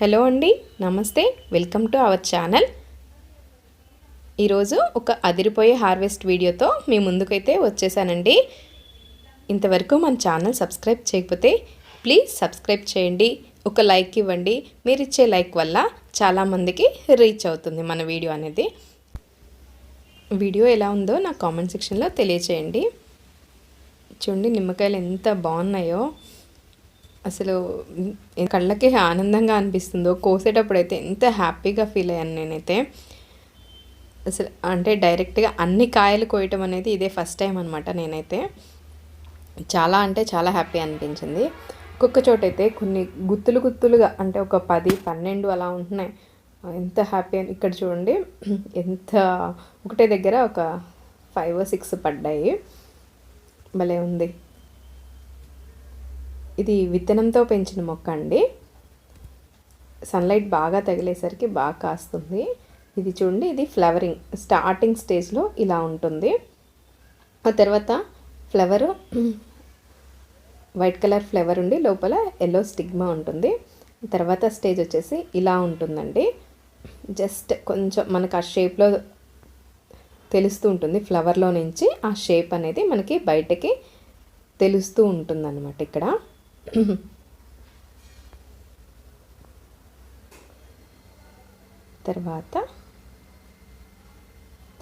Hello అండి నమస్తే welcome to our channel. ఈరోజు ఒక అదిరిపోయే హార్వెస్ట్ వీడియోతో మీ ముందుకైతే వచ్చేసానండి. ఇంతవరకు మన ఛానల్ సబ్స్క్రైబ్ చేయకపోతే ప్లీజ్ సబ్స్క్రైబ్ చేయండి ఒక లైక్ ఇవ్వండి. మీరు ఇచ్చే లైక్ వల్ల చాలామందికి రీచ్ అవుతుంది మన వీడియో అనేది. వీడియో ఎలా ఉందో నా కామెంట్ సెక్షన్లో తెలియచేయండి. చూడండి నిమ్మకాయలు ఎంత బాగున్నాయో. అసలు కళ్ళకి ఆనందంగా అనిపిస్తుందో కోసేటప్పుడు అయితే ఎంత హ్యాపీగా ఫీల్ అయ్యాను నేనైతే. అసలు అంటే డైరెక్ట్గా అన్ని కాయలు కోయటం అనేది ఇదే ఫస్ట్ టైం అనమాట నేనైతే. చాలా అంటే చాలా హ్యాపీ అనిపించింది. ఒక్కొక్క చోట అయితే కొన్ని గుత్తులు గుత్తులుగా అంటే ఒక పది పన్నెండు అలా ఉంటున్నాయి. ఎంత హ్యాపీ అని ఇక్కడ చూడండి. ఎంత ఒకటే దగ్గర ఒక ఫైవ్ సిక్స్ పడ్డాయి. భలే ఉంది. ఇది విత్తనంతో పెంచిన మొక్క అండి. సన్లైట్ బాగా తగిలేసరికి బాగా కాస్తుంది. ఇది చూడండి ఇది ఫ్లవరింగ్ స్టార్టింగ్ స్టేజ్లో ఇలా ఉంటుంది. ఆ తర్వాత ఫ్లవరు వైట్ కలర్ ఫ్లవర్ ఉండి లోపల ఎల్లో స్టిగ్మా ఉంటుంది. తర్వాత స్టేజ్ వచ్చేసి ఇలా ఉంటుందండి. జస్ట్ కొంచెం మనకు ఆ షేప్లో తెలుస్తూ ఉంటుంది ఫ్లవర్లో నుంచి ఆ షేప్ అనేది మనకి బయటకి తెలుస్తూ ఉంటుంది అనమాట ఇక్కడ. తర్వాత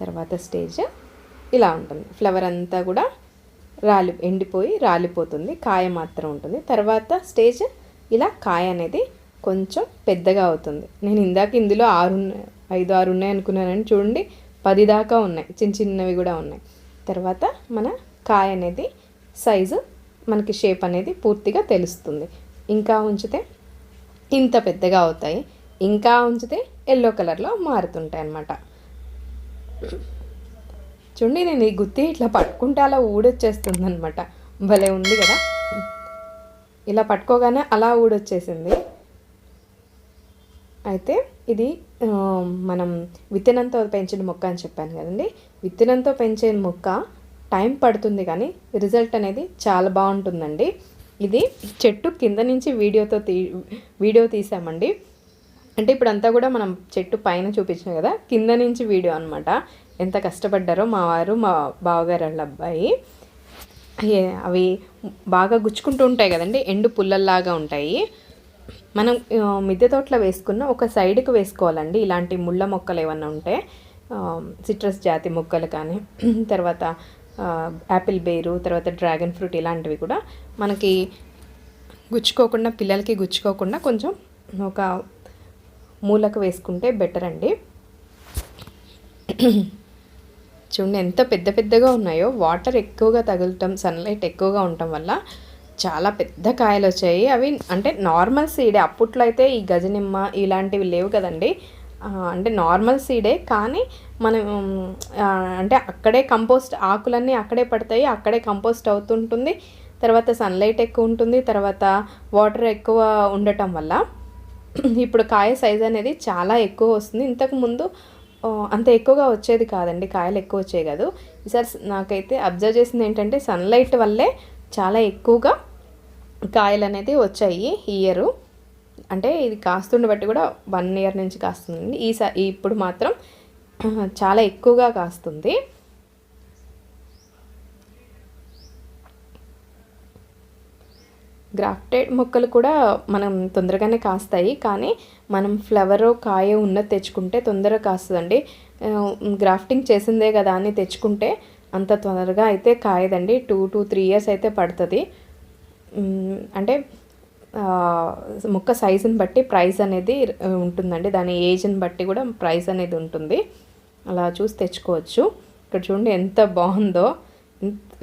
తర్వాత స్టేజ్ ఇలా ఉంటుంది. ఫ్లవర్ అంతా కూడా రాలి ఎండిపోయి రాలిపోతుంది. కాయ మాత్రం ఉంటుంది. తర్వాత స్టేజ్ ఇలా కాయ అనేది కొంచెం పెద్దగా అవుతుంది. నేను ఇందాక ఇందులో ఆరు ఐదు ఆరు ఉన్నాయి అనుకున్నానని చూడండి. పది దాకా ఉన్నాయి. చిన్న చిన్నవి కూడా ఉన్నాయి. తర్వాత మన కాయ అనేది సైజు మనకి షేప్ అనేది పూర్తిగా తెలుస్తుంది. ఇంకా ఉంచితే ఇంత పెద్దగా అవుతాయి. ఇంకా ఉంచితే ఎల్లో కలర్లో మారుతుంటాయి అన్నమాట. చూడండి నేను ఈ గుత్తి ఇట్లా పట్టుకుంటే అలా ఊడొచ్చేస్తుంది అనమాట భలే ఉంది కదా. ఇలా పట్టుకోగానే అలా ఊడొచ్చేసింది. అయితే ఇది మనం విత్తనంతో పెంచిన మొక్క అని చెప్పాను కదండి. విత్తనంతో పెంచే మొక్క టైం పడుతుంది కానీ రిజల్ట్ అనేది చాలా బాగుంటుందండి. ఇది చెట్టు కింద నుంచి వీడియోతో తీ వీడియో తీసామండి. అంటే ఇప్పుడు అంతా కూడా మనం చెట్టు పైన చూపించాం కదా కింద నుంచి వీడియో అనమాట ఎంత కష్టపడ్డారో మా వారు మా బావగారు వాళ్ళ అబ్బాయి. అవి బాగా గుచ్చుకుంటూ ఉంటాయి కదండి ఎండు పుల్లల్లాగా ఉంటాయి. మనం మిద్దె తోటలో వేసుకున్న ఒక సైడ్కి వేసుకోవాలండి. ఇలాంటి ముళ్ళ మొక్కలు ఏమన్నా ఉంటే సిట్రస్ జాతి మొక్కలు కానీ తర్వాత యాపిల్ బేరు తర్వాత డ్రాగన్ ఫ్రూట్ ఇలాంటివి కూడా మనకి గుచ్చుకోకుండా పిల్లలకి గుచ్చుకోకుండా కొంచెం ఒక మూలకు వేసుకుంటే బెటర్ అండి. చూడండి ఎంత పెద్ద పెద్దగా ఉన్నాయో. వాటర్ ఎక్కువగా తగులటం సన్లైట్ ఎక్కువగా ఉండటం వల్ల చాలా పెద్ద కాయలు వచ్చాయి. అవి అంటే నార్మల్ సీడే అప్పట్లో అయితే ఈ గజనిమ్మ ఇలాంటివి లేవు కదండి. అంటే నార్మల్ సీడే కానీ మనం అంటే అక్కడే కంపోస్ట్ ఆకులన్నీ అక్కడే పడతాయి అక్కడే కంపోస్ట్ అవుతుంటుంది. తర్వాత సన్లైట్ ఎక్కువ ఉంటుంది తర్వాత వాటర్ ఎక్కువ ఉండటం వల్ల. ఇప్పుడు కాయ సైజ్ అనేది చాలా ఎక్కువ వస్తుంది. ఇంతకుముందు అంత ఎక్కువగా వచ్చేది కాదండి. కాయలు ఎక్కువ వచ్చేవి కాదు. ఈసారి నాకైతే అబ్జర్వ్ చేసింది ఏంటంటే సన్లైట్ వల్లే చాలా ఎక్కువగా కాయలు అనేది వచ్చాయి ఇయరు అంటే ఇది కాస్తుండ బట్టి కూడా వన్ ఇయర్ నుంచి కాస్తుంది ఈసారి ఇప్పుడు మాత్రం చాలా ఎక్కువగా కాస్తుంది. గ్రాఫ్టెడ్ మొక్కలు కూడా మనం తొందరగానే కాస్తాయి. కానీ మనం ఫ్లవర్ కాయ ఉన్నది తెచ్చుకుంటే తొందరగా కాస్తుందండి. గ్రాఫ్టింగ్ చేసిందే కదా అని తెచ్చుకుంటే అంత తొందరగా అయితే కాయదండి. టూ టు త్రీ ఇయర్స్ అయితే పడుతుంది. అంటే ముక్క సైజుని బట్టి ప్రైస్ అనేది ఉంటుందండి. దాని ఏజ్ని బట్టి కూడా ప్రైస్ అనేది ఉంటుంది. అలా చూసి తెచ్చుకోవచ్చు. ఇక్కడ చూడండి ఎంత బాగుందో.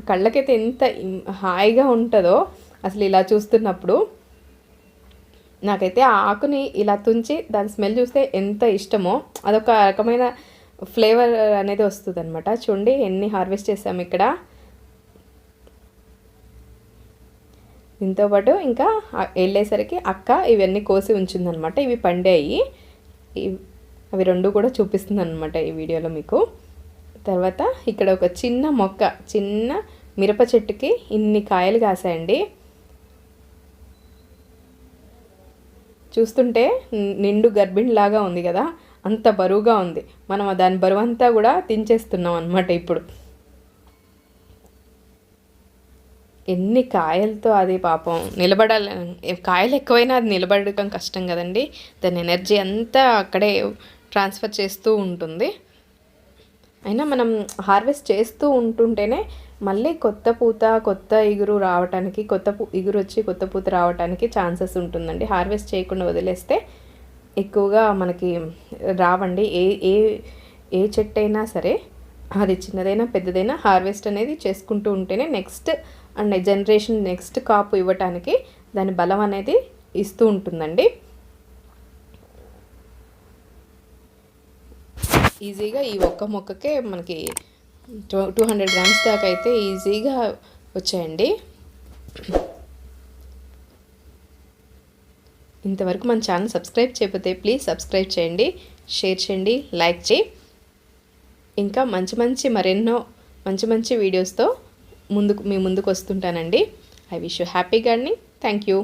కళ్ళకైతే ఎంత హాయిగా ఉంటుందో అసలు ఇలా చూస్తున్నప్పుడు. నాకైతే ఆ ఆకుని ఇలా తుంచి దాని స్మెల్ చూస్తే ఎంత ఇష్టమో అదొక రకమైన ఫ్లేవర్ అనేది వస్తుంది అనమాట చూడండి ఎన్ని హార్వెస్ట్ చేసాము ఇక్కడ. దీంతో పాటు ఇంకా వెళ్ళేసరికి అక్క ఇవన్నీ కోసి ఉంచిందనమాట ఇవి పండాయి. అవి రెండు కూడా చూపిస్తుంది అనమాట ఈ వీడియోలో మీకు. తర్వాత ఇక్కడ ఒక చిన్న మొక్క చిన్న మిరప చెట్టుకి ఇన్ని కాయలు కాసాయండి. చూస్తుంటే నిండు గర్భిణిలాగా ఉంది కదా అంత బరువుగా ఉంది. మనం దాని బరువు అంతా కూడా తించేస్తున్నాం అనమాట ఇప్పుడు. ఎన్ని కాయలతో అది పాపం నిలబడాలి కాయలు ఎక్కువైనా అది నిలబడటం కష్టం కదండి. దాని ఎనర్జీ అంతా అక్కడే ట్రాన్స్ఫర్ చేస్తూ ఉంటుంది. అయినా మనం హార్వెస్ట్ చేస్తూ ఉంటుంటేనే మళ్ళీ కొత్త పూత కొత్త ఇగురు రావటానికి కొత్త పూ ఇగురు వచ్చి కొత్త పూత రావటానికి ఛాన్సెస్ ఉంటుందండి. హార్వెస్ట్ చేయకుండా వదిలేస్తే ఎక్కువగా మనకి రావండి. ఏ ఏ ఏ చెట్టు అయినా సరే అది చిన్నదైనా పెద్దదైనా హార్వెస్ట్ అనేది చేసుకుంటూ ఉంటేనే నెక్స్ట్ అండ్ జనరేషన్ నెక్స్ట్ కాపు ఇవ్వటానికి దాని బలం అనేది ఇస్తూ ఉంటుందండి. ఈజీగా ఈ ఒక్క మొక్కకే మనకి టూ టూ హండ్రెడ్ గ్రామ్స్ దాకా అయితే ఈజీగా వచ్చాయండి. ఇంతవరకు మన ఛానల్ సబ్స్క్రైబ్ చేయకపోతే ప్లీజ్ సబ్స్క్రైబ్ చేయండి షేర్ చేయండి లైక్ చేయి. ఇంకా మంచి మంచి మరెన్నో మంచి మంచి వీడియోస్తో ముందుకు మీ ముందుకు వస్తుంటానండి. I wish you happy gardening thank you